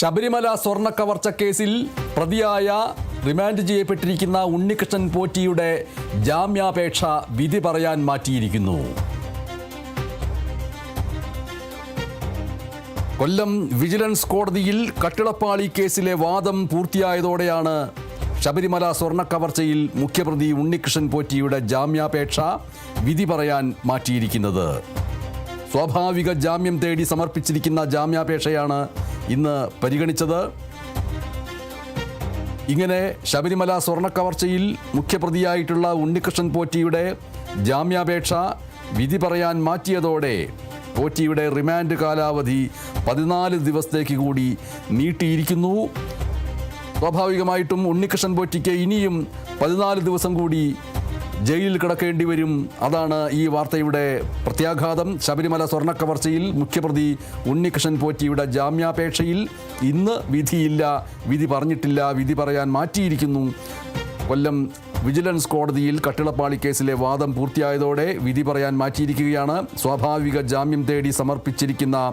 ശബരിമല സ്വർണ കവർച്ച കേസിൽ പ്രതിയായ റിമാൻഡ് ചെയ്യപ്പെട്ടിരിക്കുന്ന ഉണ്ണികൃഷ്ണൻ പോറ്റിയുടെ ജാമ്യാപേക്ഷ വിധി പറയാൻ മാറ്റിയിരിക്കുന്നു. കൊല്ലം വിജിലൻസ് കോടതിയിൽ കട്ടിളപ്പാളി കേസിലെ വാദം പൂർത്തിയായതോടെയാണ് ശബരിമല സ്വർണ കവർച്ചയിൽ മുഖ്യപ്രതി ഉണ്ണികൃഷ്ണൻ പോറ്റിയുടെ ജാമ്യാപേക്ഷ വിധി പറയാൻ മാറ്റിയിരിക്കുന്നത്. സ്വാഭാവിക ജാമ്യം തേടി സമർപ്പിച്ചിരിക്കുന്ന ജാമ്യാപേക്ഷയാണ് ഇന്ന് പരിഗണിച്ചത് ഇങ്ങനെ ശബരിമല സ്വർണക്കവർച്ചയിൽ മുഖ്യപ്രതിയായിട്ടുള്ള ഉണ്ണികൃഷ്ണൻ പോറ്റിയുടെ ജാമ്യാപേക്ഷ വിധി പറയാൻ മാറ്റിയതോടെ പോറ്റിയുടെ റിമാൻഡ് കാലാവധി പതിനാല് ദിവസത്തേക്ക് കൂടി നീട്ടിയിരിക്കുന്നു. സ്വാഭാവികമായിട്ടും ഉണ്ണികൃഷ്ണൻ പോറ്റിക്ക് ഇനിയും പതിനാല് ദിവസം കൂടി ജയിലിൽ കിടക്കേണ്ടി വരും. അതാണ് ഈ വാർത്തയുടെ പ്രത്യാഘാതം. ശബരിമല സ്വർണക്കവർച്ചയിൽ മുഖ്യപ്രതി ഉണ്ണികൃഷ്ണൻ പോറ്റിയുടെ ജാമ്യാപേക്ഷയിൽ ഇന്ന് വിധിയില്ല. വിധി പറഞ്ഞിട്ടില്ല. വിധി പറയാൻ മാറ്റിയിരിക്കുന്നു. കൊല്ലം വിജിലൻസ് കോടതിയിൽ കട്ടിളപ്പാളി കേസിലെ വാദം പൂർത്തിയായതോടെ വിധി പറയാൻ മാറ്റിയിരിക്കുകയാണ്. സ്വാഭാവിക ജാമ്യം തേടി സമർപ്പിച്ചിരിക്കുന്ന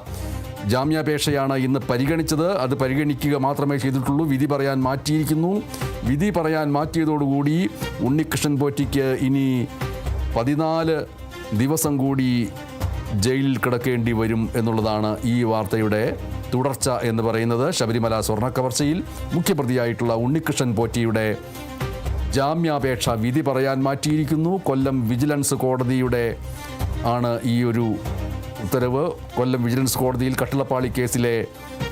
ജാമ്യാപേക്ഷയാണ് ഇന്ന് പരിഗണിച്ചത്. അത് പരിഗണിക്കുക മാത്രമേ ചെയ്തിട്ടുള്ളൂ. വിധി പറയാൻ മാറ്റിയിരിക്കുന്നു. വിധി പറയാൻ മാറ്റിയതോടുകൂടി ഉണ്ണികൃഷ്ണൻ പോറ്റിക്ക് ഇനി പതിനാല് ദിവസം കൂടി ജയിലിൽ കിടക്കേണ്ടി വരും എന്നുള്ളതാണ് ഈ വാർത്തയുടെ തുടർച്ച എന്ന് പറയുന്നത്. ശബരിമല സ്വർണക്കവർച്ചയിൽ മുഖ്യപ്രതിയായിട്ടുള്ള ഉണ്ണികൃഷ്ണൻ പോറ്റിയുടെ ജാമ്യാപേക്ഷ വിധി പറയാൻ മാറ്റിയിരിക്കുന്നു. കൊല്ലം വിജിലൻസ് കോടതിയുടെ ആണ് ഈ ഒരു ഉത്തരവ്. കൊല്ലം വിജിലൻസ് കോടതിയിൽ കട്ടിളപ്പാളി കേസിലെ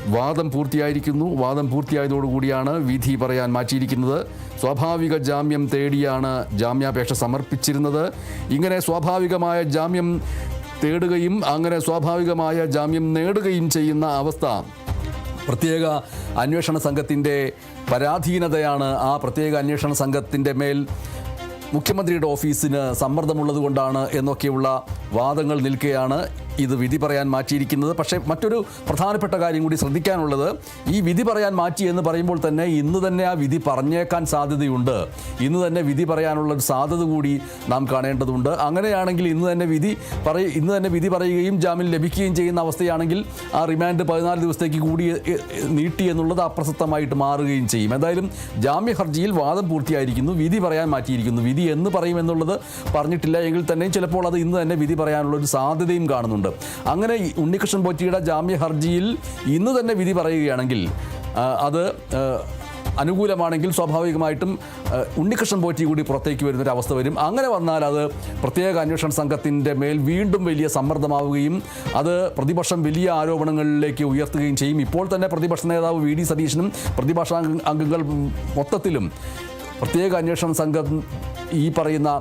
വാദം പൂർത്തിയായിരിക്കുന്നു. വാദം പൂർത്തിയായതോടുകൂടിയാണ് വിധി പറയാൻ മാറ്റിയിരിക്കുന്നത്. സ്വാഭാവിക ജാമ്യം തേടിയാണ് ജാമ്യാപേക്ഷ സമർപ്പിച്ചിരുന്നത്. ഇങ്ങനെ സ്വാഭാവികമായ ജാമ്യം തേടുകയും അങ്ങനെ സ്വാഭാവികമായ ജാമ്യം നേടുകയും ചെയ്യുന്ന അവസ്ഥ പ്രത്യേക അന്വേഷണ സംഘത്തിന്റെ പരാധീനതയാണ് ആ പ്രത്യേക അന്വേഷണ സംഘത്തിന്റെ മേൽ മുഖ്യമന്ത്രിയുടെ ഓഫീസിന് സമ്മർദ്ദമുള്ളതുകൊണ്ടാണ് എന്നൊക്കെയുള്ള വാദങ്ങൾ നിൽക്കെയാണ് ഇത് വിധി പറയാൻ മാറ്റിയിരിക്കുന്നത്. പക്ഷേ മറ്റൊരു പ്രധാനപ്പെട്ട കാര്യം കൂടി ശ്രദ്ധിക്കാനുള്ളത്. ഈ വിധി പറയാൻ മാറ്റി എന്ന് പറയുമ്പോൾ തന്നെ ഇന്ന് തന്നെ ആ വിധി പറഞ്ഞേക്കാൻ സാധ്യതയുണ്ട്. ഇന്ന് തന്നെ വിധി പറയാനുള്ള ഒരു സാധ്യത കൂടി നാം കാണേണ്ടതുണ്ട്. അങ്ങനെയാണെങ്കിൽ ഇന്ന് തന്നെ വിധി പറയ ഇന്ന് തന്നെ വിധി പറയുകയും ജാമ്യം ലഭിക്കുകയും ചെയ്യുന്ന അവസ്ഥയാണെങ്കിൽ ആ റിമാൻഡ് പതിനാല് ദിവസത്തേക്ക് കൂടി നീട്ടി എന്നുള്ളത് അപ്രസക്തമായിട്ട് മാറുകയും ചെയ്യും. എന്തായാലും ജാമ്യ ഹർജിയിൽ വാദം പൂർത്തിയായിരിക്കുന്നു. വിധി പറയാൻ മാറ്റിയിരിക്കുന്നു. വിധി എന്ന് പറയുമെന്നുള്ളത് പറഞ്ഞിട്ടില്ല എങ്കിൽ തന്നെയും ചിലപ്പോൾ അത് ഇന്ന് തന്നെ വിധി പറയാനുള്ള ഒരു സാധ്യതയും കാണുന്നുണ്ട്. അങ്ങനെ ഈ ഉണ്ണികൃഷ്ണൻ പോറ്റിയുടെ ജാമ്യ ഹർജിയിൽ ഇന്ന് തന്നെ വിധി പറയുകയാണെങ്കിൽ അത് അനുകൂലമാണെങ്കിൽ സ്വാഭാവികമായിട്ടും ഉണ്ണികൃഷ്ണൻ പോറ്റി കൂടി പുറത്തേക്ക് വരുന്നൊരു അവസ്ഥ വരും. അങ്ങനെ വന്നാൽ അത് പ്രത്യേക അന്വേഷണ സംഘത്തിന്റെ മേൽ വീണ്ടും വലിയ സമ്മർദ്ദമാവുകയും അത് പ്രതിപക്ഷം വലിയ ആരോപണങ്ങളിലേക്ക് ഉയർത്തുകയും ചെയ്യും. ഇപ്പോൾ തന്നെ പ്രതിപക്ഷ നേതാവ് വി ഡി സതീശനും പ്രതിപക്ഷ അംഗങ്ങൾ മൊത്തത്തിലും പ്രത്യേക അന്വേഷണ സംഘം ഈ പറയുന്ന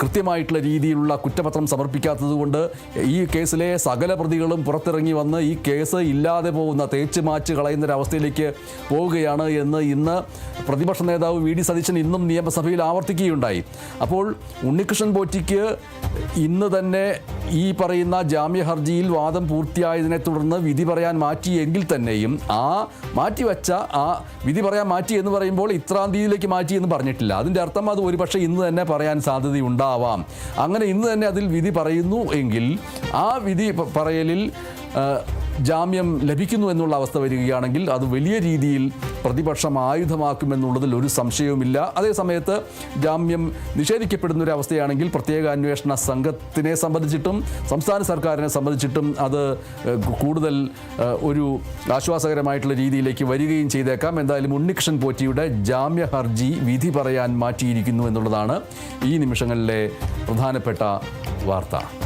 കൃത്യമായിട്ടുള്ള രീതിയിലുള്ള കുറ്റപത്രം സമർപ്പിക്കാത്തതുകൊണ്ട് ഈ കേസിലെ സകല പ്രതികളും പുറത്തിറങ്ങി വന്ന് ഈ കേസ് ഇല്ലാതെ പോകുന്ന തേച്ച് മാച്ച് കളയുന്നൊരവസ്ഥയിലേക്ക് പോവുകയാണ് എന്ന് ഇന്ന് പ്രതിപക്ഷ നേതാവ് വി ഡി സതീശൻ ഇന്നും നിയമസഭയിൽ ആവർത്തിക്കുകയുണ്ടായി. അപ്പോൾ ഉണ്ണികൃഷ്ണൻ പോറ്റിക്ക് ഇന്ന് തന്നെ ഈ പറയുന്ന ജാമ്യ ഹർജിയിൽ വാദം പൂർത്തിയായതിനെ തുടർന്ന് വിധി പറയാൻ മാറ്റിയെങ്കിൽ തന്നെയും ആ മാറ്റിവെച്ച ആ വിധി പറയാൻ മാറ്റി എന്ന് പറയുമ്പോൾ ഇത്രാം തീയതിയിലേക്ക് മാറ്റി എന്ന് പറഞ്ഞിട്ടില്ല. അതിന്റെ അർത്ഥം അത് ഒരുപക്ഷെ ഇന്ന് തന്നെ പറയാൻ സാധ്യതയുണ്ടാവാം. അങ്ങനെ ഇന്ന് തന്നെ അതിൽ വിധി പറയുന്നു എങ്കിൽ ആ വിധി പറയലിൽ ജാമ്യം ലഭിക്കുന്നു എന്നുള്ള അവസ്ഥ വരികയാണെങ്കിൽ അത് വലിയ രീതിയിൽ പ്രതിപക്ഷം ആയുധമാക്കുമെന്നുള്ളതിൽ ഒരു സംശയവുമില്ല. അതേസമയത്ത് ജാമ്യം നിഷേധിക്കപ്പെടുന്ന ഒരു അവസ്ഥയാണെങ്കിൽ പ്രത്യേക അന്വേഷണ സംഘത്തിനെ സംബന്ധിച്ചിട്ടും സംസ്ഥാന സർക്കാരിനെ സംബന്ധിച്ചിട്ടും അത് കൂടുതൽ ഒരു ആശ്വാസകരമായിട്ടുള്ള രീതിയിലേക്ക് വരികയും ചെയ്തേക്കാം. എന്തായാലും ഉണ്ണികൃഷ്ണൻ പോറ്റിയുടെ ജാമ്യ ഹർജി വിധി പറയാൻ മാറ്റിയിരിക്കുന്നു എന്നുള്ളതാണ് ഈ നിമിഷങ്ങളിലെ പ്രധാനപ്പെട്ട വാർത്ത.